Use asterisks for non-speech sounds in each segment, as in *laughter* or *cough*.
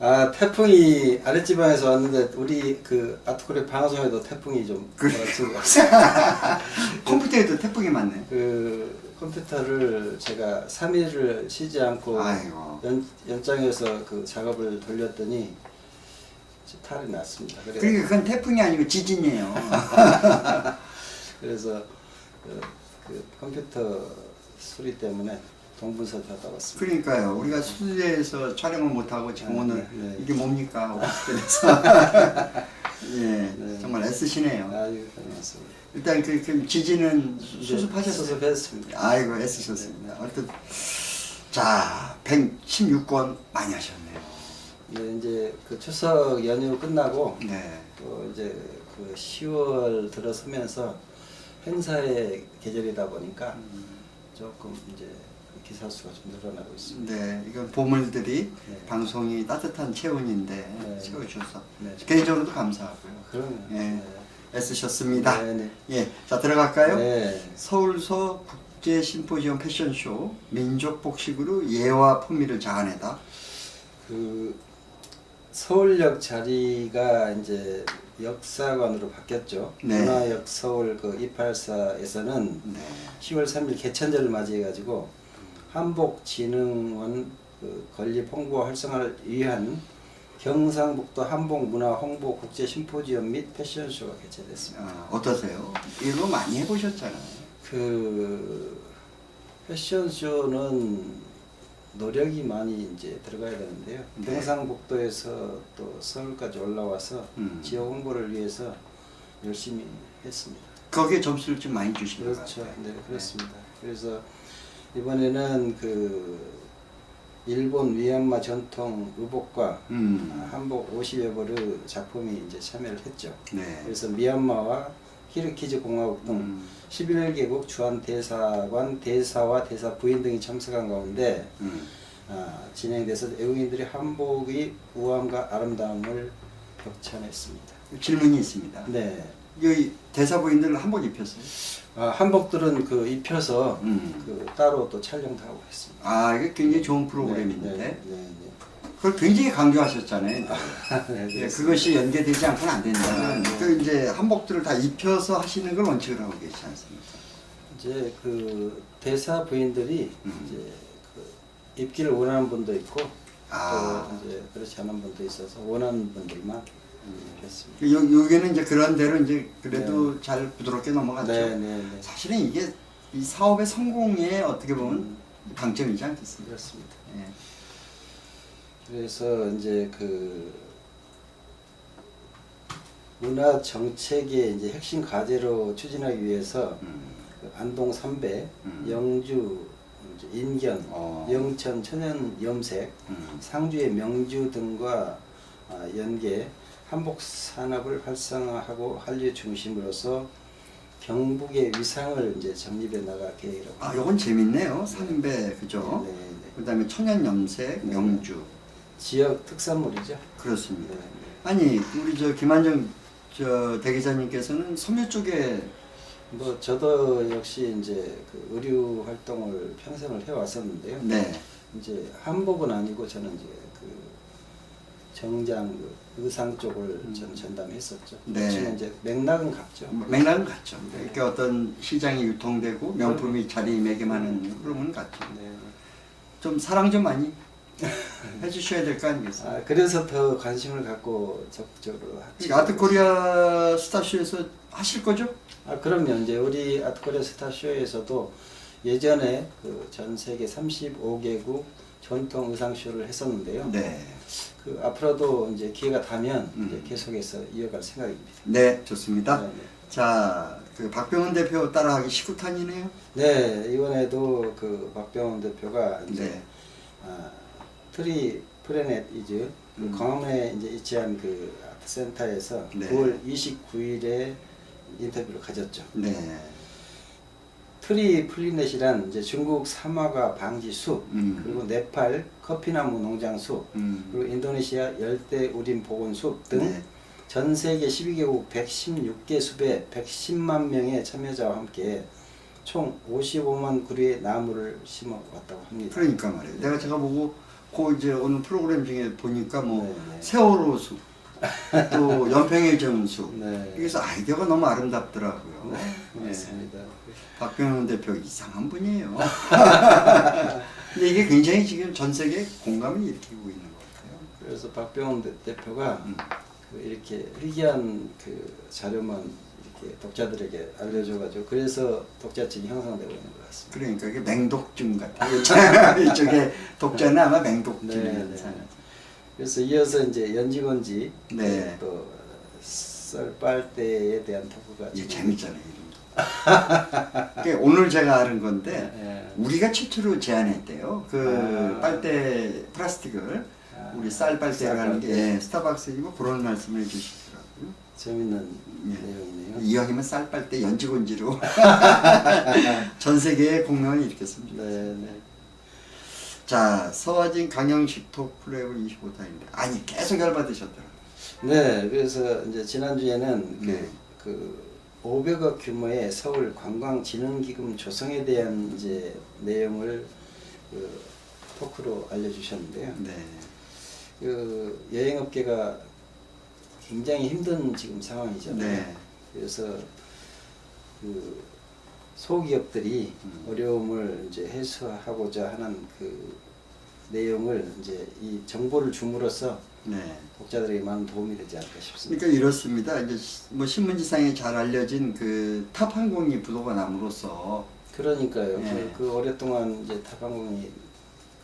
아 태풍이 아랫지방에서 왔는데 우리 그 아트코레 방송에도 태풍이 좀 그래. 몰아친 것 같아요. *laughs* 컴퓨터에도 태풍이 맞네. 그 컴퓨터를 제가 3일을 쉬지 않고 아이고. 연, 연장해서 그 작업을 돌렸더니 탈이 났습니다. 그래, 그러니까 그건 태풍이 아니고 지진이에요. *laughs* 그래서 그, 그 컴퓨터 수리 때문에 동분서 갔다 왔습니다. 그러니까요. 우리가 스튜디오에서 촬영을 못하고 지금 아, 오늘 네, 네. 이게 뭡니까? *laughs* 오스트레일에서. 예, 네. 정말 애쓰시네요. 아유, 고맙습니다. 일단 그, 그 수- 이제 수습하셨어요? 수습했습니다. 아이고 애쓰셨습니다. 어쨌든 자 116권 많이 하셨네요. 네, 이제 그 추석 연휴 끝나고 네. 또 이제 그 10월 들어서면서 행사의 계절이다 보니까 조금 이제 그 기사 수가 좀 늘어나고 있습니다. 네, 이건 보물들이 네. 방송이 따뜻한 체온인데 네. 채워주셔서 네. 개인적으로도 감사하고요. 그러면 예, 애쓰셨습니다. 네, 네. 예, 자 들어갈까요? 네. 서울서 국제 심포지엄 패션쇼 민족 복식으로 예와 품위를 자아내다. 그 서울역 자리가 이제 역사관으로 바뀌었죠. 네. 문화역 서울 그 284에서는 네. 10월 3일 개천절을 맞이해가지고 한복진흥원 그 건립 홍보 활성화를 위한 경상북도 한복 문화 홍보 국제 심포지엄 및 패션쇼가 개최됐습니다. 아, 어떠세요? 이거 많이 해보셨잖아요. 그 패션쇼는 노력이 많이 이제 들어가야 되는데요. 네. 경상북도에서 또 서울까지 올라와서 음. 지역 홍보를 위해서 열심히 했습니다. 거기에 점수를 좀 많이 주신 것 그렇죠. 같아요. 네, 그렇습니다. 그래서 이번에는 그 일본 위안마 전통 의복과 음. 한복 50여 벌의 작품이 이제 참여를 했죠. 네. 그래서 미얀마와 키르키즈 공화국 등 음. 11개국 주한 대사관 대사와 대사 부인 등이 참석한 가운데 음. 아, 진행돼서 외국인들이 한복의 우아함과 아름다움을 격찬했습니다. 질문이 있습니다. 네, 여기 대사부인들 한복 입혔어요? 아, 한복들은 그 입혀서 음. 그 따로 또 촬영도 하고 했습니다. 아, 이게 굉장히 좋은 프로그램인데 네, 네, 그걸 굉장히 강조하셨잖아요. 네. *laughs* 네, 예, 그렇습니다. 그것이 연계되지 않고는 안 된다. 네. 그 이제 한복들을 다 입혀서 하시는 걸 원칙으로 하고 계시지 않습니까? 이제 그 대사 부인들이 음. 이제 그 입기를 원하는 분도 있고 아. 또 이제 그렇지 않은 분도 있어서 원하는 분들만 그 요, 요게는 이제 그런 대로 이제 그래도 잘 부드럽게 넘어갔죠. 네, 네, 네. 사실은 이게 이 사업의 성공에 어떻게 보면 방점이지 않겠습니까? 그렇습니다. 예. 그래서 이제 그 문화 정책의 이제 핵심 과제로 추진하기 위해서 음. 그 안동 삼배, 음. 영주, 인견, 어. 영천 천연 염색, 음. 상주의 명주 등과 아, 연계 한복 산업을 활성화하고 한류 중심으로서 경북의 위상을 이제 정립해 나갈 계획이라고. 아, 요건 재밌네요. 삼배 그죠? 네, 네. 그다음에 천연 염색, 네. 명주 지역 특산물이죠. 그렇습니다. 네. 아니 우리 저 김한정 저 대기자님께서는 섬유 쪽에 뭐 저도 역시 이제 그 의류 활동을 평생을 해 왔었는데요. 네. 이제 한복은 아니고 저는 이제 그 정장 그 의상 쪽을 전담했었죠. 음. 네. 그렇지만 이제 맥락은 같죠. 맥락은 같죠. 네. 이렇게 어떤 시장이 유통되고 명품이 자리매김하는 흐름은 같죠. 네. 좀 사랑 좀 많이 *laughs* 해주셔야 될 거 아니겠어요? 아, 그래서 더 관심을 갖고 적극적으로 하죠. 그러니까 아트코리아 스타쇼에서 하실 거죠? 아, 그럼요. 이제 우리 아트코리아 스타쇼에서도 예전에 그 전 세계 35개국 전통 의상 쇼를 했었는데요. 네. 그 앞으로도 이제 기회가 닿으면 음. 이제 계속해서 이어갈 생각입니다. 네, 좋습니다. 네, 네. 자, 그 박병훈 대표 따라하기 19탄이네요. 네, 이번에도 그 박병원 대표가 이제 네. 아, 트리 프레넷 이즈 그 음. 광화문에 이제 위치한 그 아트센터에서 네. 9월 29일에 인터뷰를 가졌죠. 네. 트리 플리넷이란 이제 중국 사마가 방지 숲 음. 그리고 네팔 커피나무 농장 숲 음. 그리고 인도네시아 열대 우림 보건 숲 등 네. 전 세계 12개국 116개 숲에 110만 명의 참여자와 함께 총 55만 그루의 나무를 심어 왔다고 합니다. 그러니까 말이에요. 내가 제가 보고 그 이제 오늘 프로그램 중에 보니까 뭐 네, 네. 세월호 숲, 또 연평의 정수. 네. 그래서 아이디어가 너무 아름답더라고요. 네, 예. 맞습니다. 박병훈 대표 이상한 분이에요. *laughs* 근데 이게 굉장히 지금 전 세계 공감을 일으키고 있는 것 같아요. 그래서 박병훈 대- 대표가 음. 그 이렇게 희귀한 그 자료만 이렇게 독자들에게 알려줘가지고 그래서 독자층이 형성되고 있는 것 같습니다. 그러니까 이게 맹독증 같아요. *laughs* 이쪽에 독자는 아마 맹독증이 네, 네, 네. 그래서 이어서 이제 연지건지 네. 또 썰빨대에 대한 토크가 이게 재밌잖아요. 이름도. *laughs* 그러니까 오늘 제가 아는 건데 예. 우리가 최초로 제안했대요. 그 아. 빨대 플라스틱을 아, 우리 쌀 빨대라는 게 쌀빨대. 예, 스타벅스이고 그런 말씀을 해주시더라고요. 재밌는 예. 내용이네요. 이왕이면 쌀 빨대 연지곤지로 *laughs* 전 세계에 공명을 일으켰습니다. 네, 네. 자 서화진 강영식 토크레블 25타인데 아니 계속 열받으셨더라고요. 네, 그래서 이제 지난주에는 네. 그, 그 500억 규모의 서울 관광진흥기금 조성에 대한 이제 내용을 그 토크로 알려주셨는데요. 네. 그 여행업계가 굉장히 힘든 지금 상황이잖아요. 네. 그래서 그 소기업들이 음. 어려움을 이제 해소하고자 하는 그 내용을 이제 이 정보를 줌으로써 네. 독자들에게 많은 도움이 되지 않을까 싶습니다. 그러니까 이렇습니다. 이제 시- 뭐 신문지상에 잘 알려진 그 탑항공이 부도가 남으로써 그러니까요. 네. 그, 그 오랫동안 이제 타방공이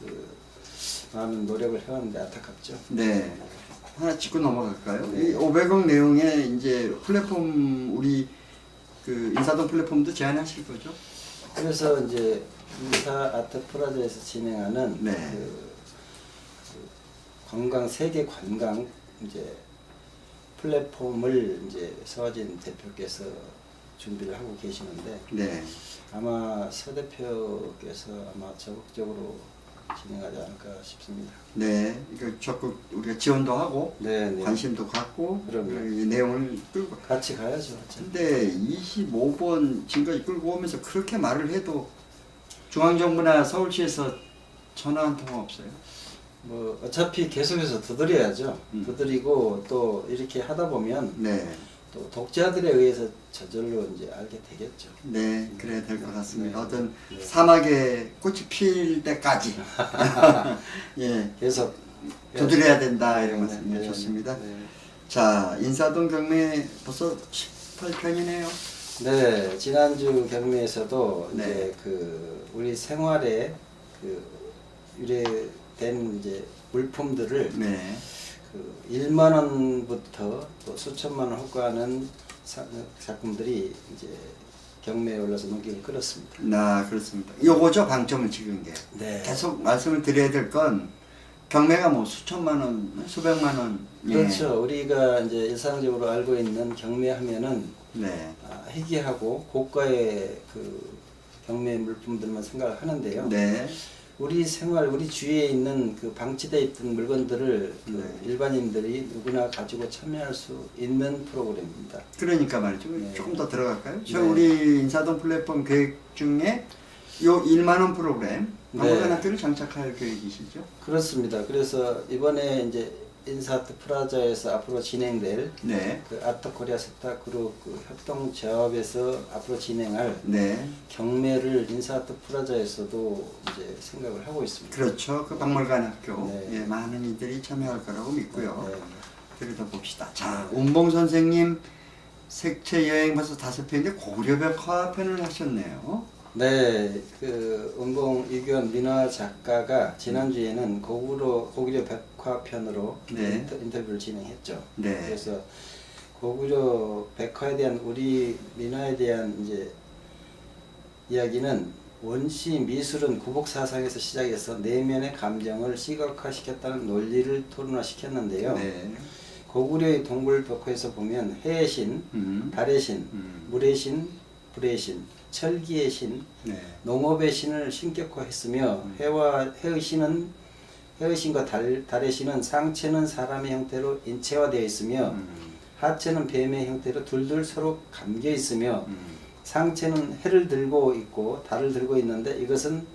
그 많은 노력을 해왔는데 안타깝죠. 네. 하나 짚고 넘어갈까요? 네. 이 500억 내용의 이제 플랫폼 우리 그 인사동 플랫폼도 제안하실 거죠? 그래서 이제 인사 아트 프라자에서 진행하는 네. 그, 그 관광 세계 관광 이제 플랫폼을 이제 서화진 대표께서 준비를 하고 계시는데 네. 아마 서 대표께서 아마 적극적으로 진행하지 않을까 싶습니다. 네. 이거 적극 우리가 지원도 하고 네, 네. 관심도 갖고 그럼요. 이 내용을 끌고 같이 가야죠. 근데 25번 지금까지 끌고 오면서 그렇게 말을 해도 중앙정부나 서울시에서 전화 한 통 없어요. 뭐 어차피 계속해서 두드려야죠. 음. 두드리고 또 이렇게 하다 보면 네. 또 독자들에 의해서 저절로 이제 알게 되겠죠. 네, 그래야 될 것 같습니다. 네. 어떤 네. 사막에 꽃이 필 때까지 *laughs* 예 계속 두드려야 된다 이런 네, 말씀 네, 해주셨습니다. 네. 자 인사동 경매 벌써 18편이네요. 네, 지난주 경매에서도 네. 이제 그 우리 생활에 그 유래된 이제 물품들을 네, 그 1만 원부터 또 수천만 원 호가하는 사- 작품들이 이제 경매에 올라서 눈길을 끌었습니다. 나 그렇습니다. 요거죠 방점을 찍은 게. 네. 계속 말씀을 드려야 될 건 경매가 뭐 수천만 원, 수백만 원. 예. 그렇죠. 우리가 이제 일상적으로 알고 있는 경매 하면은 네, 아, 희귀하고 고가의 그 경매 물품들만 생각을 하는데요. 네, 우리 생활, 우리 주위에 있는 그 방치되어 있던 물건들을 그 네. 일반인들이 누구나 가지고 참여할 수 있는 프로그램입니다. 그러니까 말이죠. 네. 조금 더 들어갈까요? 저 네. 우리 인사동 플랫폼 계획 중에 요 1만 원 프로그램 박물관 네. 학교를 장착할 계획이시죠? 그렇습니다. 그래서 이번에 이제 인사트 프라자에서 앞으로 진행될 네, 그 아트코리아 스타 그룹 그 협동 조합에서 앞으로 진행할 네, 경매를 인사트 프라자에서도 이제 생각을 하고 있습니다. 그렇죠. 그 박물관 학교 네. 예, 많은 이들이 참여할 거라고 믿고요. 네. 들여다 봅시다. 자, 운봉 선생님 색채 여행 벌써 다섯 편인데 고려벽화 편을 하셨네요. 네, 그 은봉 이규현 민화 작가가 지난주에는 고구려 고구려 백화편으로 네. 인터, 인터 뷰를 진행했죠. 네. 그래서 고구려 백화에 대한 우리 민화에 대한 이제 이야기는 원시 미술은 구복 사상에서 시작해서 내면의 감정을 시각화시켰다는 논리를 토론화시켰는데요. 네. 고구려의 동굴 벽화에서 보면 해의 신, 음. 달의 신, 음. 물의 신, 불의 신, 철기의 신, 네. 농업의 신을 신격화했으며 음. 해와 해의 신은 해의 신과 달, 달의 신은 상체는 사람의 형태로 인체화되어 있으며 음. 하체는 뱀의 형태로 둘둘 서로 감겨 있으며 음. 상체는 해를 들고 있고 달을 들고 있는데 이것은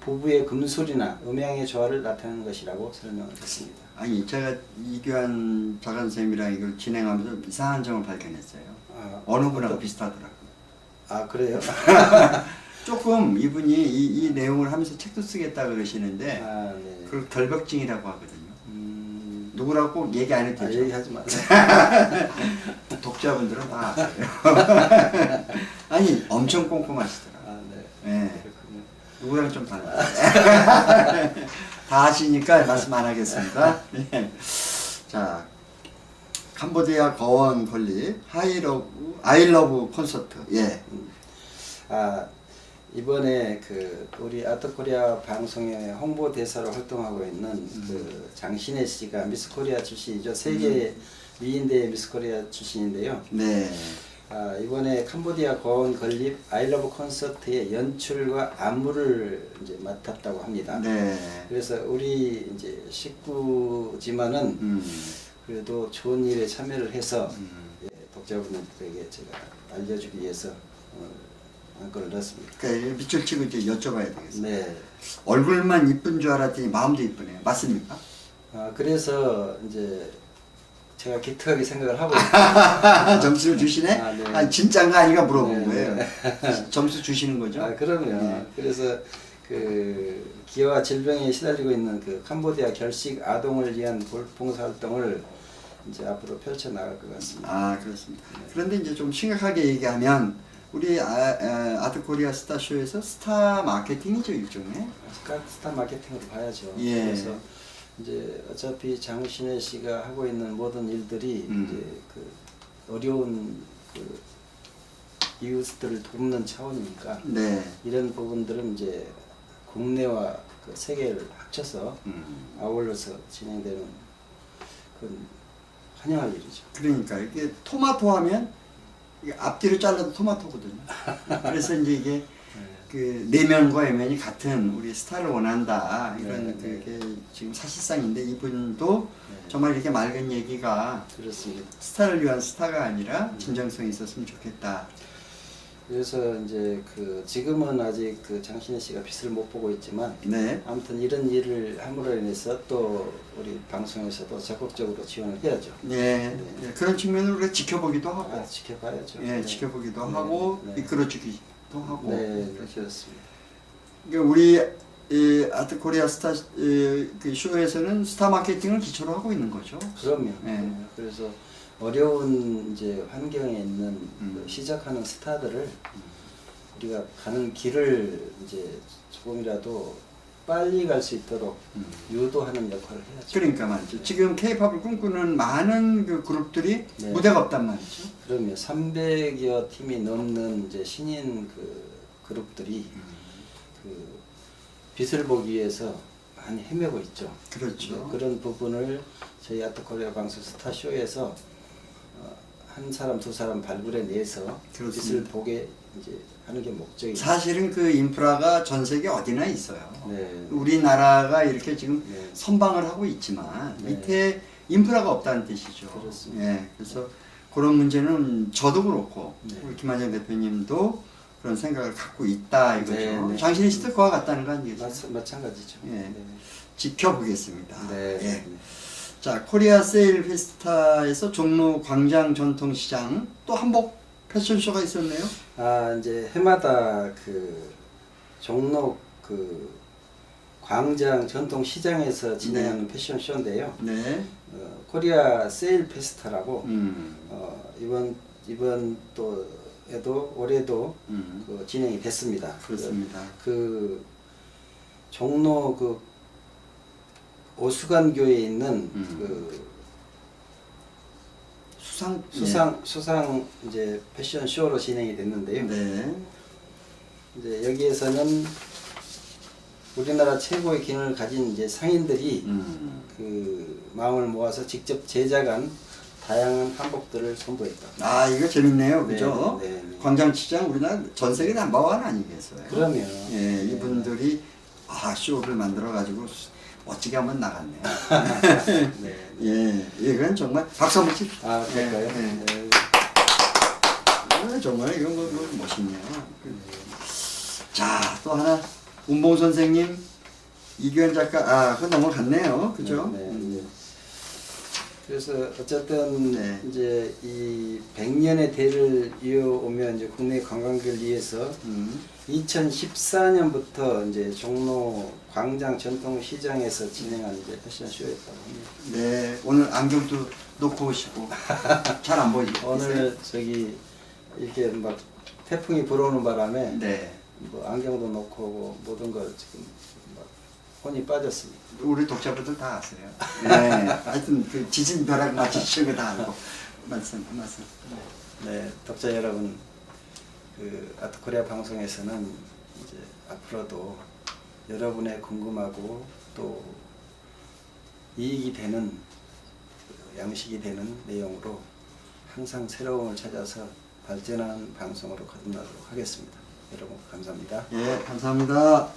부부의 금술이나 음양의 조화를 나타내는 것이라고 설명을 했습니다. 아니 제가 이규환 작가 선생님이랑 이걸 진행하면서 이상한 점을 발견했어요. 아, 어느 분하고 비슷하더라고요. 아 그래요? *laughs* 조금 이분이 이, 이 내용을 하면서 책도 쓰겠다 그러시는데 아 네. 그걸 결벽증이라고 하거든요. 음, 누구라고 꼭 얘기 안 해도 아, 되죠. 얘기하지 마세요. *laughs* 독자분들은 다 아세요. *laughs* 아니 엄청 꼼꼼하시더라. 아 네. 네. 그렇군요. 누구랑 좀 달라요. 다 아시니까 말씀 안 하겠습니다. 네. 자, 캄보디아 거원 건립 하이러브 아이러브 콘서트. 예. 아 이번에 그 우리 아트코리아 방송의 홍보 대사로 활동하고 있는 그 장신혜 씨가 미스코리아 출신이죠. 세계 미인대 미스코리아 출신인데요. 네. 아, 이번에 캄보디아 거원 건립 아이러브 콘서트의 연출과 안무를 이제 맡았다고 합니다. 네. 그래서 우리 이제 식구지만은 음. 그래도 좋은 일에 참여를 해서 음. 예, 독자분들에게 제가 알려주기 위해서 어, 안건을 넣었습니다. 그러니까 밑줄 치고 이제 여쭤봐야 되겠습니다. 네. 얼굴만 이쁜 줄 알았더니 마음도 이쁘네요. 맞습니까? 아, 그래서 이제 제가 기특하게 생각을 하고 *laughs* 있습니다. 점수를 주시네? 아, 네. 아니, 진짜인가 아닌가 물어본 네, 거예요. 네. 점수 주시는 거죠? 아, 그럼요. 네. 그래서 그 기와 질병에 시달리고 있는 그 캄보디아 결식 아동을 위한 볼- 봉사 활동을 이제 앞으로 펼쳐 나갈 것 같습니다. 아 그렇습니다. 그런데 이제 좀 심각하게 얘기하면 우리 아, 아, 트 코리아 스타 쇼에서 스타 마케팅이죠 일종의. 스타, 스타 마케팅으로 봐야죠. 예. 그래서 이제 어차피 장신혜 씨가 하고 있는 모든 일들이 음. 이제 그 어려운 그 이웃들을 돕는 차원이니까 네. 이런 부분들은 이제 국내와 그 세계를 합쳐서 음. 아울러서 진행되는 그건 환영할 일이죠. 그러니까 이게 토마토 하면 이게 앞뒤로 잘라도 토마토거든요. *laughs* 그래서 이제 이게 그 내면과 외면이 같은 우리 스타를 원한다 이런 네, 네. 그게 지금 사실상인데 이분도 네. 정말 이렇게 맑은 얘기가 그렇습니다. 스타를 위한 스타가 아니라 음. 진정성이 있었으면 좋겠다. 그래서 이제 그 지금은 아직 그 장신혜 씨가 빛을 못 보고 있지만 네. 아무튼 이런 일을 함으로 인해서 또 우리 방송에서도 적극적으로 지원을 해야죠. 네, 네, 그런 측면으로 우리가 지켜보기도 하고, 아, 지켜봐야죠. 예, 네. 지켜보기도 네, 하고 네. 이끌어주기도 하고. 네, 그렇습니다. 그러니까 우리 이 아트 코리아 스타 이, 그 쇼에서는 스타 마케팅을 기초로 하고 있는 거죠. 그럼요. 네. 네, 그래서 어려운 이제 환경에 있는 음. 그 시작하는 스타들을 우리가 가는 길을 이제 조금이라도 빨리 갈 수 있도록 음. 유도하는 역할을 해야죠. 그러니까 말이죠. 지금 케이팝을 꿈꾸는 많은 그 그룹들이 네. 무대가 없단 말이죠. 그럼요. 300여 팀이 넘는 이제 신인 그 그룹들이 그 빛을 보기 위해서 많이 헤매고 있죠. 그렇죠. 네, 그런 부분을 저희 아트코리아 방송 스타쇼에서 어, 한 사람 두 사람 발굴해 내서. 빛을 보게 이제 하는 게 목적이죠. 사실은 그 인프라가 전 세계 어디나 있어요. 네. 우리나라가 이렇게 지금 네. 선방을 하고 있지만 네. 밑에 인프라가 없다는 뜻이죠. 그렇습니다. 예, 그래서 그런 문제는 저도 그렇고 네. 우리 김한정 대표님도 그런 생각을 갖고 있다 이거죠. 네, 네. 장신의 씨도 그와 같다는 거 아니겠어요? 마찬- 마찬가지죠. 예. 네. 지켜보겠습니다. 네. 예. 자, 코리아 세일 페스타에서 종로 광장 전통시장 또 한복 패션쇼가 있었네요. 아 이제 해마다 그 종로 그 광장 전통 시장에서 진행하는 패션 쇼인데요. 네. 어, 코리아 세일 페스타라고 음. 어, 이번 이번 또 에도 올해도 음. 그 진행이 됐습니다. 그렇습니다. 그, 그 종로 그 오수관 교회에 있는 음. 그 수상 수상 수상 이제 패션 쇼로 진행이 됐는데요. 네. 이제 여기에서는 우리나라 최고의 기능을 가진 이제 상인들이 음. 그 마음을 모아서 직접 제작한 다양한 한복들을 선보였다. 아, 이거 재밌네요. 그죠? 네, 네, 네. 광장시장 우리나라 전 세계 넘버원 아니겠어요? 그러면 예, 네. 이분들이 아, 쇼를 만들어 가지고 멋지게 한번 나갔네요. *laughs* 네. 예, 이건 정말 박수 한번 칩시다. 아 그럴까요? 예, 예. 네. 아, 정말 이건 뭐, 뭐 멋있네요. 자, 또 하나 운봉 선생님, 이규현 작가, 아, 그 넘어갔네요. 그죠? 네, 네, 음. 그래서 어쨌든 네. 이제 이 100년의 대를 이어오면 이제 국내 관광객을 위해서 음. 2014년부터 이제 종로 광장 전통시장에서 진행한 이제 패션쇼였다고 합니다. 네, 오늘 안경도 놓고 오시고 *laughs* 잘 안 보이죠? 오늘 저기 이렇게 막 태풍이 불어오는 바람에 네, 뭐 안경도 놓고 오고 모든 걸 지금 막 혼이 빠졌습니다. 우리 독자분들 다 아세요. 네, 하여튼 그 지진 벼락 맞으시는 거다 알고 말씀 말씀. 네, 독자 여러분, 그 아트코리아 방송에서는 이제 앞으로도 여러분의 궁금하고 또 이익이 되는 그 양식이 되는 내용으로 항상 새로움을 찾아서 발전하는 방송으로 거듭나도록 하겠습니다. 여러분 감사합니다. 예, 감사합니다.